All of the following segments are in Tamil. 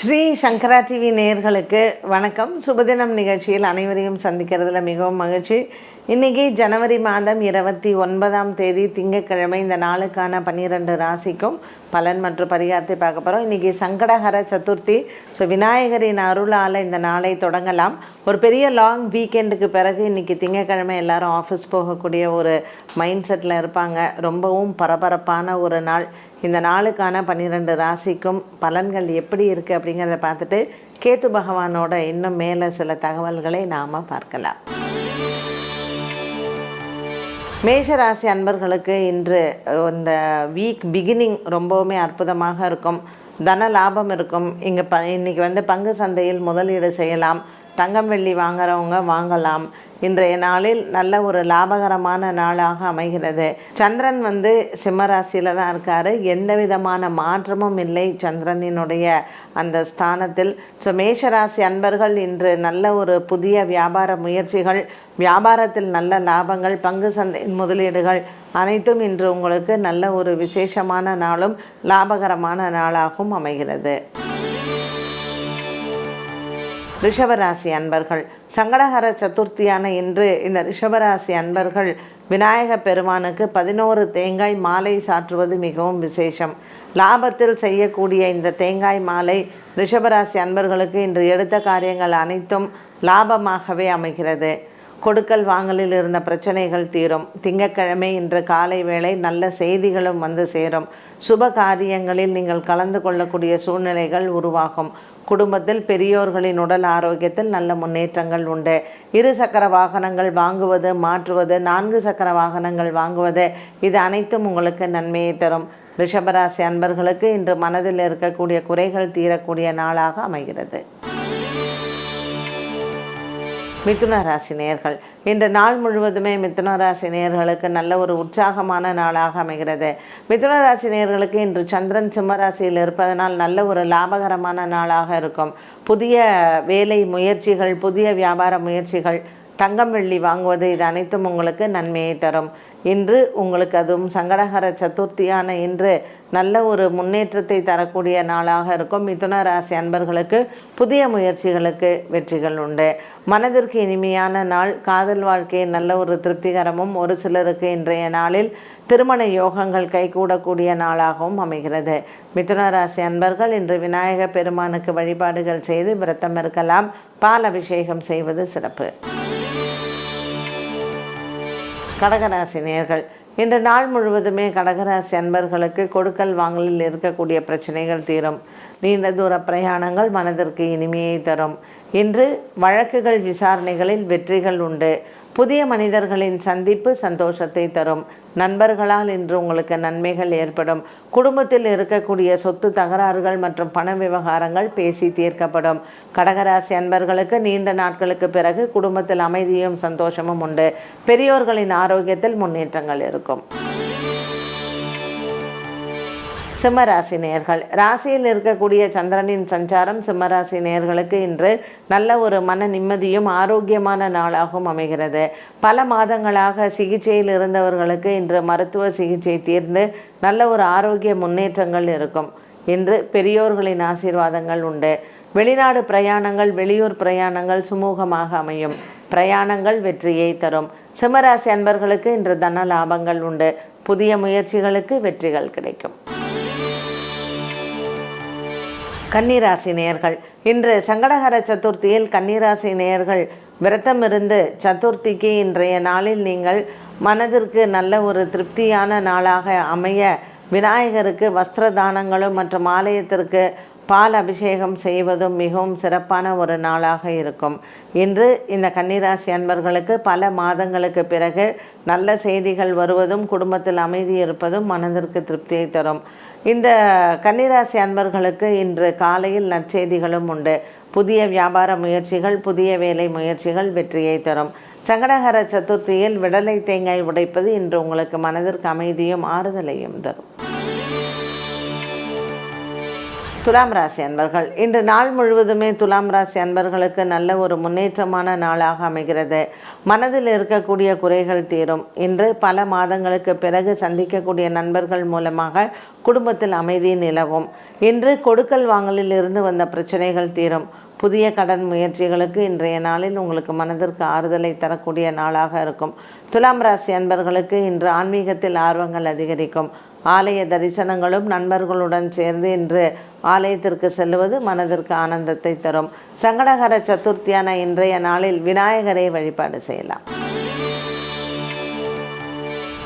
ஸ்ரீ சங்கரா டிவி நேர்களுக்கு வணக்கம். சுபதினம் நிகழ்ச்சியில் அனைவரையும் சந்திக்கிறதுல மிகவும் மகிழ்ச்சி. இன்னைக்கு ஜனவரி மாதம் இருபத்தி ஒன்பதாம் தேதி திங்கட்கிழமை இந்த நாளுக்கான பன்னிரெண்டு ராசிக்கும் பலன் மற்றும் பரிகாரத்தை பார்க்க போகிறோம் இன்றைக்கி சங்கடஹர சதுர்த்தி. ஸோ விநாயகரின் அருளால் இந்த நாளை தொடங்கலாம். ஒரு பெரிய லாங் வீக்கெண்டுக்கு பிறகு இன்றைக்கி திங்கக்கிழமை எல்லாரும் ஆஃபீஸ் போகக்கூடிய ஒரு மைண்ட் செட்டில் இருப்பாங்க. ரொம்பவும் பரபரப்பான ஒரு நாள். இந்த நாளுக்கான பன்னிரெண்டு ராசிக்கும் பலன்கள் எப்படி இருக்குது அப்படிங்கிறத பார்த்துட்டு கேத்து பகவானோட இன்னும் மேலே சில தகவல்களை நாம் பார்க்கலாம். மேஷராசி அன்பர்களுக்கு இன்று இந்த வீக் பிகினிங் ரொம்பவுமே அற்புதமாக இருக்கும். தன லாபம் இருக்கும். இங்கே ப இன்றைக்கி வந்து பங்கு சந்தையில் முதலீடு செய்யலாம். தங்கம் வெள்ளி வாங்குறவங்க வாங்கலாம். இன்றைய நாளில் நல்ல ஒரு லாபகரமான நாளாக அமைகிறது. சந்திரன் வந்து சிம்மராசியில் தான் இருக்கார். எந்த விதமான மாற்றமும் இல்லை. சந்திரனினுடைய அந்த ஸ்தானத்தில். ஸோ மேஷராசி அன்பர்கள் இன்று நல்ல ஒரு புதிய வியாபார முயற்சிகள் வியாபாரத்தில் நல்ல லாபங்கள் பங்கு சந்தை முதலீடுகள் அனைத்தும் இன்று உங்களுக்கு நல்ல ஒரு விசேஷமான நாளும் லாபகரமான நாளாகவும் அமைகிறது. ரிஷபராசி அன்பர்கள் சங்கடகர சதுர்த்தியான இன்று இந்த ரிஷபராசி அன்பர்கள் விநாயக பெருமானுக்கு பதினோரு தேங்காய் மாலை சாற்றுவது மிகவும் விசேஷம். லாபத்தில் செய்யக்கூடிய இந்த தேங்காய் மாலை ரிஷபராசி அன்பர்களுக்கு இன்று எடுத்த காரியங்கள் அனைத்தும் லாபமாகவே அமைகிறது. கொடுக்கல் வாங்கலில் இருந்த பிரச்சனைகள் தீரும். திங்கட்கிழமை இன்று காலை வேளை நல்ல செய்திகளும் வந்து சேரும். சுப காரியங்களில் நீங்கள் கலந்து கொள்ளக்கூடிய சூழ்நிலைகள் உருவாகும். குடும்பத்தில் பெரியோர்களின் உடல் ஆரோக்கியத்தில் நல்ல முன்னேற்றங்கள் உண்டு. இரு சக்கர வாகனங்கள் வாங்குவது மாற்றுவது நான்கு சக்கர வாகனங்கள் வாங்குவது இது அனைத்தும் உங்களுக்கு நன்மையை தரும். ரிஷபராசி அன்பர்களுக்கு இன்று மனதில் இருக்கக்கூடிய குறைகள் தீரக்கூடிய நாளாக அமைகிறது. மிதுன ராசி நேர்கள். இந்த நாள் முழுவதுமே மிதுன ராசி நேர்களுக்கு நல்ல ஒரு உற்சாகமான நாளாக அமைகிறது. மிதுன ராசி நேர்களுக்கு இன்று சந்திரன் சிம்மராசியில் இருப்பதனால் நல்ல ஒரு லாபகரமான நாளாக இருக்கும். புதிய வேலை முயற்சிகள் புதிய வியாபார முயற்சிகள் தங்கம் வெள்ளி வாங்குவது இது அனைத்தும் உங்களுக்கு நன்மையை தரும். இன்று உங்களுக்கு அதுவும் சங்கடகர சதுர்த்தியான இன்று நல்ல ஒரு முன்னேற்றத்தை தரக்கூடிய நாளாக இருக்கும். மிதுன ராசி அன்பர்களுக்கு புதிய முயற்சிகளுக்கு வெற்றிகள் உண்டு. மனதிற்கு இனிமையான நாள் காதல் வாழ்க்கை நல்ல ஒரு திருப்திகரமும் ஒரு சிலருக்கு இன்றைய நாளில் திருமண யோகங்கள் கைகூடக்கூடிய நாளாகவும் அமைகிறது. மிதுன ராசி அன்பர்கள் இன்று விநாயக பெருமானுக்கு வழிபாடுகள் செய்து விரத்தம் இருக்கலாம். பால் அபிஷேகம் செய்வது சிறப்பு. கடகராசி நேர்கள். இன்று நாள் முழுவதுமே கடகராசி அன்பர்களுக்கு கொடுக்கல் வாங்கலில் இருக்கக்கூடிய பிரச்சனைகள் தீரும். நீண்ட தூர பிரயாணங்கள் மனதிற்கு இனிமையை தரும். இன்று வழக்குகள் விசாரணைகளில் வெற்றிகள் உண்டு. புதிய மனிதர்களின் சந்திப்பு சந்தோஷத்தை தரும். நண்பர்களால் இன்று உங்களுக்கு நன்மைகள் ஏற்படும். குடும்பத்தில் இருக்கக்கூடிய சொத்து தகராறுகள் மற்றும் பண விவகாரங்கள் பேசி தீர்க்கப்படும். கடகராசி அன்பர்களுக்கு நீண்ட நாட்களுக்கு பிறகு குடும்பத்தில் அமைதியும் சந்தோஷமும் உண்டு. பெரியோர்களின் ஆரோக்கியத்தில் முன்னேற்றங்கள் இருக்கும். சிம்மராசி நேர்கள் ராசியில் இருக்கக்கூடிய சந்திரனின் சஞ்சாரம் சிம்மராசி நேர்களுக்கு இன்று நல்ல ஒரு மன நிம்மதியும் ஆரோக்கியமான நாளாகவும் அமைகிறது. பல மாதங்களாக சிகிச்சையில் இருந்தவர்களுக்கு இன்று மருத்துவ சிகிச்சை தீர்ந்து நல்ல ஒரு ஆரோக்கிய முன்னேற்றங்கள் இருக்கும். இன்று பெரியோர்களின் ஆசீர்வாதங்கள் உண்டு. வெளிநாடு பிரயாணங்கள் வெளியூர் பிரயாணங்கள் சுமூகமாக அமையும். பிரயாணங்கள் வெற்றியை தரும். சிம்மராசி அன்பர்களுக்கு இன்று தன லாபங்கள் உண்டு. புதிய முயற்சிகளுக்கு வெற்றிகள் கிடைக்கும். கன்னிராசி நேயர்கள். இன்று சங்கடகர சதுர்த்தியில் கன்னிராசி நேயர்கள் விரதம் இருந்து சதுர்த்திக்கு இன்றைய நாளில் நீங்கள் மனதிற்கு நல்ல ஒரு திருப்தியான நாளாக அமைய விநாயகருக்கு வஸ்திர தானங்களும் மற்றும் ஆலயத்திற்கு பால் அபிஷேகம் செய்வதும் மிகவும் சிறப்பான ஒரு நாளாக இருக்கும். இன்று இந்த கன்னிராசி அன்பர்களுக்கு பல மாதங்களுக்கு பிறகு நல்ல செய்திகள் வருவதும் குடும்பத்தில் அமைதி இருப்பதும் மனதிற்கு திருப்தியை தரும். இந்த கன்னிராசி அன்பர்களுக்கு இன்று காலையில் நற்செய்திகளும் உண்டு. புதிய வியாபார முயற்சிகள் புதிய வேலை முயற்சிகள் வெற்றியை தரும். சங்கடகர சதுர்த்தியில் விடலை தேங்காய் உடைப்பது இன்று உங்களுக்கு மனதிற்கு அமைதியும் ஆறுதலையும் தரும். துலாம் ராசி அன்பர்கள் இன்று நாள் முழுவதுமே துலாம் ராசி அன்பர்களுக்கு நல்ல ஒரு முன்னேற்றமான நாளாக அமைகிறது. மனதில் இருக்கக்கூடிய குறைகள் தீரும். இன்று பல மாதங்களுக்கு பிறகு சந்திக்கக்கூடிய நண்பர்கள் மூலமாக குடும்பத்தில் அமைதி நிலவும். இன்று கொடுக்கல் வாங்கலில் இருந்து வந்த பிரச்சனைகள் தீரும். புதிய கடன் முயற்சிகளுக்கு இன்றைய நாளில் உங்களுக்கு மனதிற்கு ஆறுதலை தரக்கூடிய நாளாக இருக்கும். துலாம் ராசி அன்பர்களுக்கு இன்று ஆன்மீகத்தில் ஆர்வங்கள் அதிகரிக்கும். ஆலய தரிசனங்களும் நண்பர்களுடன் சேர்ந்து இன்று ஆலயத்திற்கு செல்வது மனதிற்கு ஆனந்தத்தை தரும். சங்கடகர சதுர்த்தியான இன்றைய நாளில் விநாயகரை வழிபாடு செய்யலாம்.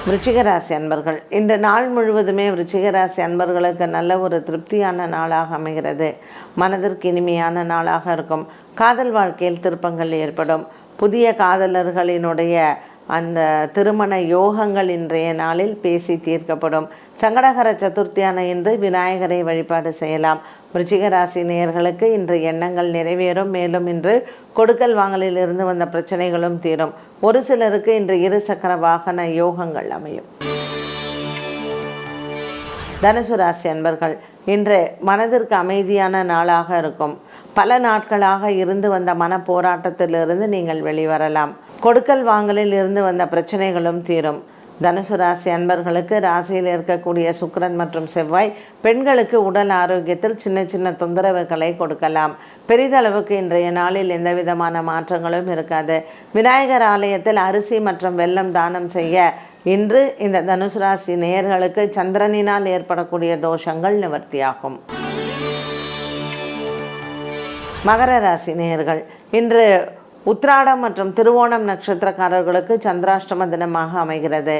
விருச்சிகராசி அன்பர்கள் இந்த நாள் முழுவதுமே விருச்சிகராசி அன்பர்களுக்கு நல்ல ஒரு திருப்தியான நாளாக அமைகிறது. மனதிற்கு இனிமையான நாளாக இருக்கும். காதல் வாழ்க்கையில் திருப்பங்கள் ஏற்படும். புதிய காதலர்களினுடைய அந்த திருமண யோகங்கள் இன்றைய நாளில் பேசி தீர்க்கப்படும். சங்கடகர சதுர்த்தியான இன்று விநாயகரை வழிபாடு செய்யலாம். ராசி நேயர்களுக்கு இன்று எண்ணங்கள் நிறைவேறும். மேலும் இன்று கொடுக்கல் வாங்கலில் இருந்து வந்த பிரச்சனைகளும் தீரும். ஒரு சிலருக்கு இன்று இரு சக்கர வாகன யோகங்கள் அமையும். தனுசு ராசி அன்பர்கள் இன்று மனதிற்கு அமைதியான நாளாக இருக்கும். பல நாட்களாக இருந்து வந்த மன போராட்டத்திலிருந்து நீங்கள் வெளிவரலாம். கொடுக்கல் வாங்கலில் இருந்து வந்த பிரச்சனைகளும் தீரும். தனுசு ராசி அன்பர்களுக்கு ராசியில் இருக்கக்கூடிய சுக்கரன் மற்றும் செவ்வாய் பெண்களுக்கு உடல் ஆரோக்கியத்தில் சின்ன சின்ன தொந்தரவுகளை கொடுக்கலாம். பெரிதளவுக்கு இன்றைய நாளில் எந்த விதமான மாற்றங்களும் இருக்காது. விநாயகர் ஆலயத்தில் அரிசி மற்றும் வெல்லம் தானம் செய்ய இன்று இந்த தனுசு ராசி நேயர்களுக்கு சந்திரனினால் ஏற்படக்கூடிய தோஷங்கள் நிவர்த்தியாகும். மகர ராசி நேயர்கள் இன்று உத்ராடம் மற்றும் திருவோணம் நட்சத்திரக்காரர்களுக்கு சந்திராஷ்டம தினமாக அமைகிறது.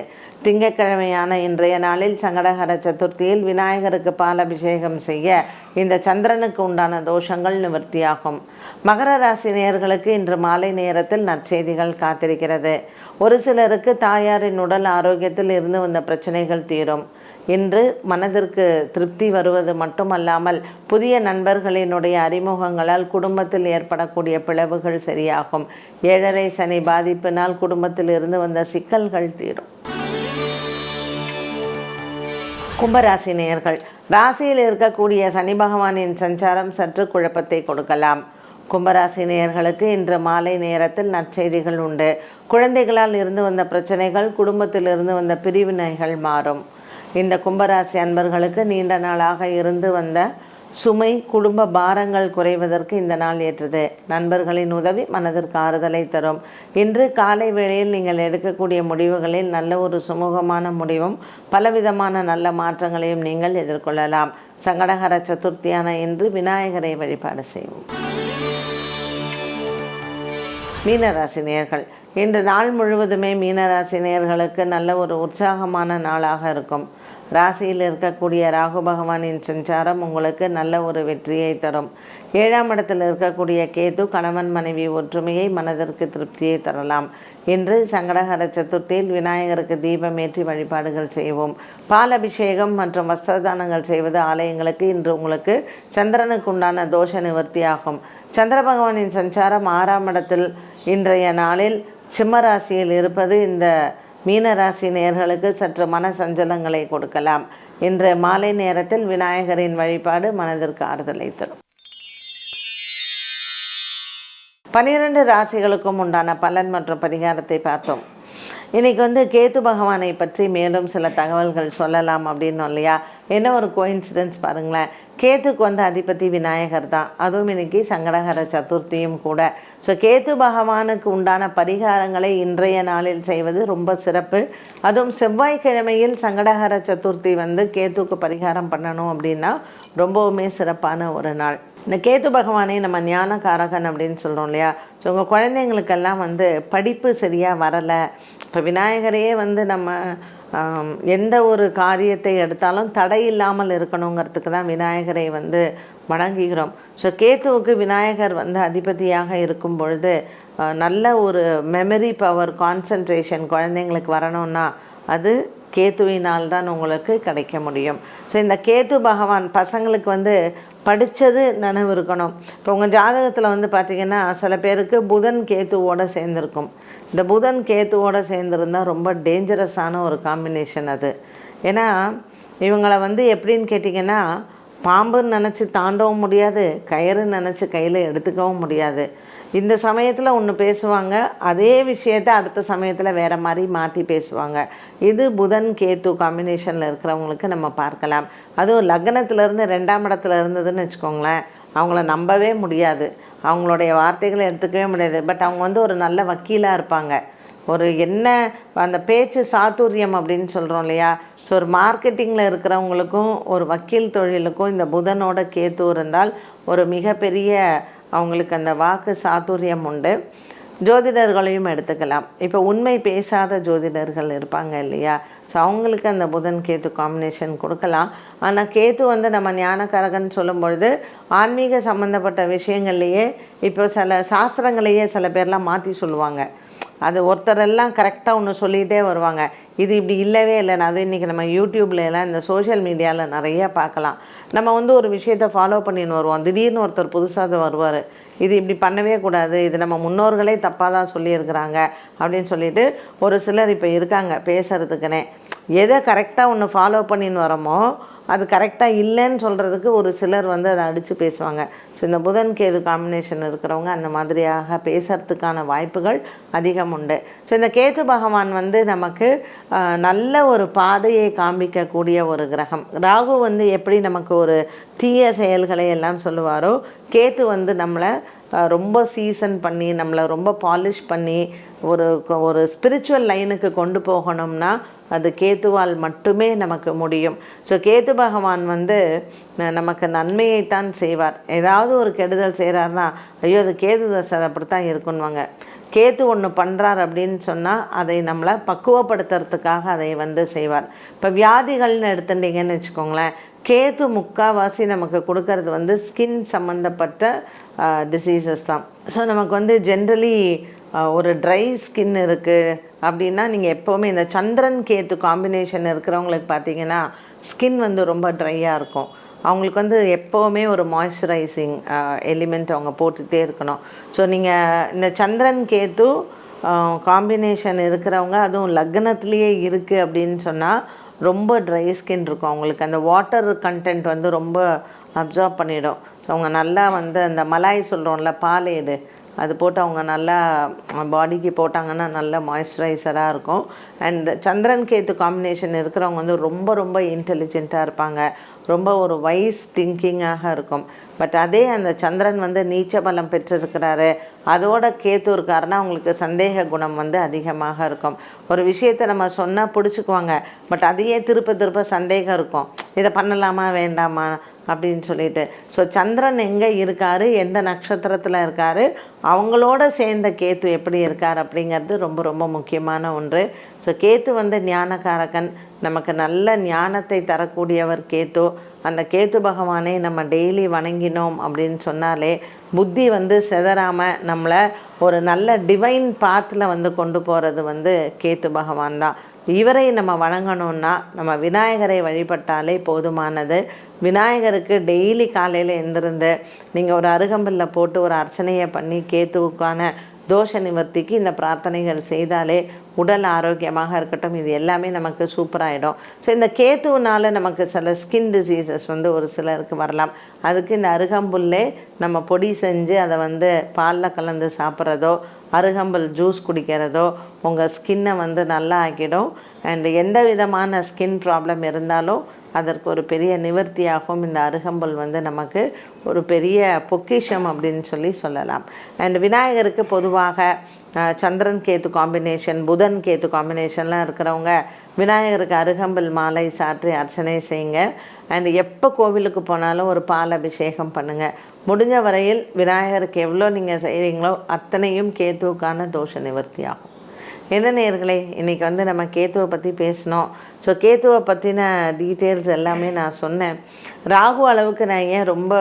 திங்கட்கிழமையான இன்றைய நாளில் சங்கடகர சதுர்த்தியில் விநாயகருக்கு பாலபிஷேகம் செய்ய இந்த சந்திரனுக்கு உண்டான தோஷங்கள் நிவர்த்தியாகும். மகர ராசி நேயர்களுக்கு இன்று மாலை நேரத்தில் நற்செய்திகள் காத்திருக்கிறது. ஒரு சிலருக்கு தாயாரின் உடல் ஆரோக்கியத்தில் இருந்து வந்த பிரச்சனைகள் தீரும். என்று மனதிற்கு திருப்தி வருவது மட்டுமல்லாமல் புதிய நண்பர்களினுடைய அறிமுகங்களால் குடும்பத்தில் ஏற்படக்கூடிய பிளவுகள் சரியாகும். ஏழரை சனி பாதிப்பினால் குடும்பத்தில் இருந்து வந்த சிக்கல்கள் தீரும். கும்பராசி நேயர்கள் ராசியில் இருக்கக்கூடிய சனி பகவானின் சஞ்சாரம் சற்று குழப்பத்தை கொடுக்கலாம். கும்பராசி நேயர்களுக்கு இன்று மாலை நேரத்தில் நற்செய்திகள் உண்டு. குழந்தைகளால் இருந்து வந்த பிரச்சனைகள் குடும்பத்தில் இருந்து வந்த பிரிவினைகள் மாறும். இந்த கும்பராசி அன்பர்களுக்கு நீண்ட நாளாக இருந்து வந்த சுமை குடும்ப பாரங்கள் குறைவதற்கு இந்த நாள் ஏற்றது. நண்பர்களின் உதவி மனதிற்கு ஆறுதலை தரும். இன்று காலை வேளையில் நீங்கள் எடுக்கக்கூடிய முடிவுகளில் நல்ல ஒரு சுமூகமான முடிவும் பலவிதமான நல்ல மாற்றங்களையும் நீங்கள் எதிர்கொள்ளலாம். சங்கடகர சதுர்த்தியான இன்று விநாயகரை வழிபாடு செய்வோம். மீனராசினியர்கள் இன்று நாள் முழுவதுமே மீனராசினியர்களுக்கு நல்ல ஒரு உற்சாகமான நாளாக இருக்கும். ராசியில் இருக்கக்கூடிய ராகு பகவானின் சஞ்சாரம் உங்களுக்கு நல்ல ஒரு வெற்றியை தரும். ஏழாம் இடத்தில் இருக்கக்கூடிய கேது கணவன் மனைவி ஒற்றுமையை மனதிற்கு திருப்தியை தரலாம். இன்று சங்கடகர சதுர்த்தியில் விநாயகருக்கு தீபமேற்றி வழிபாடுகள் செய்வோம். பால் அபிஷேகம் மற்றும் வஸ்திரதானங்கள் செய்வது ஆலயங்களுக்கு இன்று உங்களுக்கு சந்திரனுக்கு உண்டான தோஷ நிவர்த்தியாகும். சந்திர பகவானின் சஞ்சாரம் ஆறாம் இடத்தில் இன்றைய நாளில் சிம்மராசியில் இருப்பது இந்த மீனராசி நேர்களுக்கு சற்று மன சஞ்சலங்களை கொடுக்கலாம். இன்று மாலை நேரத்தில் விநாயகரின் வழிபாடு மனதிற்கு ஆறுதலை தரும். பனிரெண்டு ராசிகளுக்கும் உண்டான பலன் மற்றும் பரிகாரத்தை பார்த்தோம். இன்றைக்கி வந்து கேத்து பகவானை பற்றி மேலும் சில தகவல்கள் சொல்லலாம் அப்படின்னு இல்லையா? என்ன ஒரு கோயின்சிடன்ஸ் பாருங்களேன். கேத்துக்கு வந்து அதிபதி விநாயகர் தான். அதுவும் இன்னைக்கு சங்கடகர சதுர்த்தியும் கூட ஸோ கேத்து பகவானுக்கு உண்டான பரிகாரங்களை இன்றைய நாளில் செய்வது ரொம்ப சிறப்பு. அதுவும் செவ்வாய்க்கிழமையில் சங்கடகர சதுர்த்தி வந்து கேத்துக்கு பரிகாரம் பண்ணணும் அப்படின்னா ரொம்பவுமே சிறப்பான ஒரு நாள். இந்த கேத்து பகவானை நம்ம ஞான காரகன் அப்படின்னு சொல்கிறோம் இல்லையா? ஸோ உங்கள் குழந்தைங்களுக்கெல்லாம் வந்து படிப்பு சரியாக வரலை. இப்போ விநாயகரையே வந்து நம்ம எந்த ஒரு காரியத்தை எடுத்தாலும் தடை இல்லாமல் இருக்கணுங்கிறதுக்கு தான் விநாயகரை வந்து வணங்குகிறோம். ஸோ கேத்துவுக்கு விநாயகர் வந்து அதிபதியாக இருக்கும் பொழுது நல்ல ஒரு மெமரி பவர் கான்சன்ட்ரேஷன் குழந்தைங்களுக்கு வரணும்னா அது கேத்துவினால் தான் உங்களுக்கு கிடைக்க முடியும். ஸோ இந்த கேத்து பகவான் பசங்களுக்கு வந்து படித்தது நினைவு இருக்கணும். இப்போ உங்கள் ஜாதகத்தில் வந்து பார்த்திங்கன்னா சில பேருக்கு புதன் கேத்துவோடு சேர்ந்துருக்கும். இந்த புதன் கேத்துவோடு சேர்ந்துருந்தால் ரொம்ப டேஞ்சரஸான ஒரு காம்பினேஷன் அது. ஏன்னா இவங்களை வந்து எப்படின்னு கேட்டிங்கன்னா பாம்புன்னு நினச்சி தாண்டவும் முடியாது கயிறு நினச்சி கையில் எடுத்துக்கவும் முடியாது. இந்த சமயத்தில் ஒன்று பேசுவாங்க அதே விஷயத்தை அடுத்த சமயத்தில் வேறு மாதிரி மாற்றி பேசுவாங்க. இது புதன் கேத்து காம்பினேஷனில் இருக்கிறவங்களுக்கு நம்ம பார்க்கலாம். அதுவும் லக்னத்திலேருந்து ரெண்டாம் இடத்துல இருந்ததுன்னு வச்சுக்கோங்களேன் அவங்கள நம்பவே முடியாது. அவங்களுடைய வார்த்தைகளை எடுத்துக்கவே முடியாது. பட் அவங்க வந்து ஒரு நல்ல வக்கீலாக இருப்பாங்க. ஒரு என்ன அந்த பேச்சு சாத்துரியம் அப்படின்னு சொல்கிறோம் இல்லையா? ஸோ ஒரு மார்க்கெட்டிங்கில் இருக்கிறவங்களுக்கும் ஒரு வக்கீல் தொழிலுக்கும் இந்த புதனோட கேத்து இருந்தால் ஒரு மிகப்பெரிய அவங்களுக்கு அந்த வாக்கு சாத்துரியம் உண்டு. ஜோதிடர்களையும் எடுத்துக்கலாம். இப்போ உண்மை பேசாத ஜோதிடர்கள் இருப்பாங்க இல்லையா? ஸோ அவங்களுக்கு அந்த புதன் கேத்து காம்பினேஷன் கொடுக்கலாம். ஆனால் கேத்து வந்து நம்ம ஞானக்காரகன் சொல்லும் பொழுது ஆன்மீக சம்மந்தப்பட்ட விஷயங்கள்லையே இப்போ சில சாஸ்திரங்களையே சில பேர்லாம் மாற்றி சொல்லுவாங்க. அது ஒருத்தரெல்லாம் கரெக்டாக ஒன்று சொல்லிகிட்டே வருவாங்க. இது இப்படி இல்லவே இல்லைன்னு அது இன்றைக்கி நம்ம யூடியூப்ல எல்லாம் இந்த சோஷியல் மீடியாவில் நிறைய பார்க்கலாம். நம்ம வந்து ஒரு விஷயத்தை ஃபாலோ பண்ணின்னு வருவோம். திடீர்னு ஒருத்தர் புதுசாக வருவார். இது இப்படி பண்ணவே கூடாது. இது நம்ம முன்னோர்களே தப்பாக தான் சொல்லியிருக்கிறாங்க அப்படின்னு சொல்லிட்டு ஒரு சிலர் இப்போ இருக்காங்க பேசுகிறதுக்குனே எதை கரெக்டாக ஒன்று ஃபாலோ பண்ணின்னு வரோமோ அது கரெக்டாக இல்லைன்னு சொல்கிறதுக்கு ஒரு சிலர் வந்து அதை அடித்து பேசுவாங்க. ஸோ இந்த புதன் கேது காம்பினேஷன் இருக்கிறவங்க அந்த மாதிரியாக பேசுகிறதுக்கான வாய்ப்புகள் அதிகம் உண்டு. ஸோ இந்த கேது பகவான் வந்து நமக்கு நல்ல ஒரு பாதையை காமிக்கக்கூடிய ஒரு கிரகம். ராகு வந்து எப்படி நமக்கு ஒரு தீய செயல்களை எல்லாம் சொல்லுவாரோ கேத்து வந்து நம்மளை ரொம்ப சீசன் பண்ணி நம்மளை ரொம்ப பாலிஷ் பண்ணி ஒரு ஒரு ஸ்பிரிச்சுவல் லைனுக்கு கொண்டு போகணும்னா அது கேத்துவால் மட்டுமே நமக்கு முடியும். ஸோ கேத்து பகவான் வந்து நமக்கு நன்மையைத்தான் செய்வார். ஏதாவது ஒரு கெடுதல் செய்கிறாருன்னா ஐயோ அது கேது தசை அப்படித்தான் இருக்குன்னுவாங்க. கேத்து ஒன்று பண்ணுறார் அப்படின்னு சொன்னால் அதை நம்மளை பக்குவப்படுத்துறதுக்காக அதை வந்து செய்வார். இப்போ வியாதிகள்னு எடுத்துட்டீங்கன்னு வச்சுக்கோங்களேன் கேத்து முக்காவாசி நமக்கு கொடுக்கறது வந்து ஸ்கின் சம்மந்தப்பட்ட டிசீசஸ் தான். ஸோ நமக்கு வந்து ஜென்ரலி ஒரு ட்ரை ஸ்கின் இருக்குது அப்படின்னா நீங்கள் எப்போவுமே இந்த சந்திரன் கேத்து காம்பினேஷன் இருக்கிறவங்களுக்கு பார்த்தீங்கன்னா ஸ்கின் வந்து ரொம்ப ட்ரையாக இருக்கும். அவங்களுக்கு வந்து எப்போவுமே ஒரு மாய்ஸ்சரைசிங் எலிமெண்ட் அவங்க போட்டுகிட்டே இருக்கணும். ஸோ நீங்கள் இந்த சந்திரன் கேத்து காம்பினேஷன் இருக்கிறவங்க அதுவும் லக்னத்துலேயே இருக்குது அப்படின்னு சொன்னால் ரொம்ப ட்ரை ஸ்கின் இருக்கும். அவங்களுக்கு அந்த வாட்டர் கண்டென்ட் வந்து ரொம்ப அப்சர்வ் பண்ணிடும். அவங்க நல்லா வந்து அந்த மலாய் சொல்கிறோம்ல பாலேடு அது போட்டு அவங்க நல்லா பாடிக்கு போட்டாங்கன்னா நல்ல மாய்ஸ்சரைசராக இருக்கும். அண்ட் சந்திரன் கேத்து காம்பினேஷன் இருக்கிறவங்க வந்து ரொம்ப ரொம்ப இன்டெலிஜென்ட்டாக இருப்பாங்க. ரொம்ப ஒரு வைஸ் திங்கிங்காக இருக்கும். பட் அதே அந்த சந்திரன் வந்து நீச்ச பலம் பெற்றிருக்கிறாரு. அதோட கேத்து இருக்காருன்னா அவங்களுக்கு சந்தேக குணம் வந்து அதிகமாக இருக்கும். ஒரு விஷயத்தை நம்ம சொன்னால் பிடிச்சிக்குவாங்க. பட் அதையே திருப்ப திருப்ப சந்தேகம் இருக்கும். இதை பண்ணலாமா வேண்டாமா? அப்படின்னு சொல்லிட்டு. ஸோ சந்திரன் எங்கே இருக்காரு? எந்த நட்சத்திரத்தில் இருக்காரு? அவங்களோட சேர்ந்த கேத்து எப்படி இருக்கார் அப்படிங்கிறது ரொம்ப ரொம்ப முக்கியமான ஒன்று. ஸோ கேத்து வந்து ஞானகாரகன் நமக்கு நல்ல ஞானத்தை தரக்கூடியவர் கேத்து. அந்த கேத்து பகவானை நம்ம டெய்லி வணங்கினோம் அப்படின்னு சொன்னாலே புத்தி வந்து செதறாமல் நம்மளை ஒரு நல்ல டிவைன் பாத்தில் வந்து கொண்டு போகிறது வந்து கேத்து பகவான் தான். இவரை நம்ம வணங்கணும்னா நம்ம விநாயகரை வழிபட்டாலே போதுமானது. விநாயகருக்கு டெய்லி காலையில் எழுந்திருந்து நீங்கள் ஒரு அருகம்புல்ல போட்டு ஒரு அர்ச்சனையை பண்ணி கேத்துவுக்கான தோஷ நிவர்த்திக்கு இந்த பிரார்த்தனைகள் செய்தாலே உடல் ஆரோக்கியமாக இருக்கட்டும். இது எல்லாமே நமக்கு சூப்பராகிடும் ஸோ இந்த கேத்துவனால் நமக்கு சில ஸ்கின் டிசீசஸ் வந்து ஒரு சிலருக்கு வரலாம். அதுக்கு இந்த அருகம்புல்லே நம்ம பொடி செஞ்சு அதை வந்து பாலில் கலந்து சாப்பிட்றதோ அருகம்பல் ஜூஸ் குடிக்கிறதோ உங்கள் ஸ்கின்னை வந்து நல்லா ஆக்கிடும் அண்ட் எந்த விதமான ஸ்கின் ப்ராப்ளம் இருந்தாலும் அதற்கு ஒரு பெரிய நிவர்த்தியாகும். இந்த அருகம்புல் வந்து நமக்கு ஒரு பெரிய பொக்கிஷம் அப்படின்னு சொல்லி சொல்லலாம். அண்ட் விநாயகருக்கு பொதுவாக சந்திரன் கேத்து காம்பினேஷன் புதன் கேத்து காம்பினேஷன்லாம் இருக்கிறவங்க விநாயகருக்கு அருகம்புல் மாலை சாற்றி அர்ச்சனை செய்யுங்க. அண்ட் எப்போ கோவிலுக்கு போனாலும் ஒரு பால் அபிஷேகம் பண்ணுங்கள் முடிஞ்ச வரையில் விநாயகருக்கு எவ்வளோ நீங்கள் செய்கிறீங்களோ அத்தனையும் கேத்துவுக்கான தோஷ நிவர்த்தி ஆகும் என்ன நேர்களே இன்றைக்கி வந்து நம்ம கேத்துவை பற்றி பேசினோம். ஸோ கேத்துவை பற்றின டீட்டெயில்ஸ் எல்லாமே நான் சொன்னேன். ராகு அளவுக்கு நான் ஏன் ரொம்ப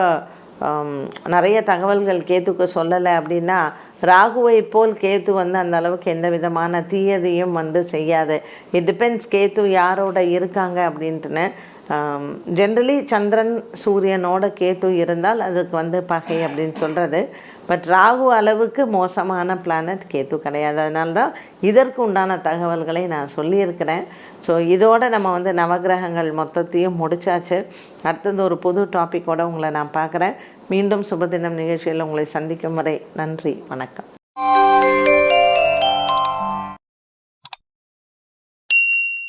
நிறைய தகவல்கள் கேத்துக்கு சொல்லலை அப்படின்னா ராகுவை போல் கேத்து வந்து அந்த அளவுக்கு எந்த விதமான தீயதையும் வந்து செய்யாது. இட் டிபெண்ட்ஸ் கேத்து யாரோட இருக்காங்க அப்படின்ட்டுன்னு ஜென்ரலி சந்திரன் சூரியனோட கேத்து இருந்தால் அதுக்கு வந்து பகை அப்படின்னு சொல்கிறது பட் ராகு அளவுக்கு மோசமான பிளானட் கேத்து கிடையாது. அதனால தான் இதற்கு உண்டான தகவல்களை நான் சொல்லியிருக்கிறேன். ஸோ இதோட நம்ம வந்து நவகிரகங்கள் மொத்தத்தையும் முடிச்சாச்சு. அடுத்தது ஒரு புது டாப்பிக்கோட உங்களை நான் பார்க்குறேன். மீண்டும் சுபதினம் நிகழ்ச்சியில் உங்களை சந்திக்கும் வரை நன்றி வணக்கம்.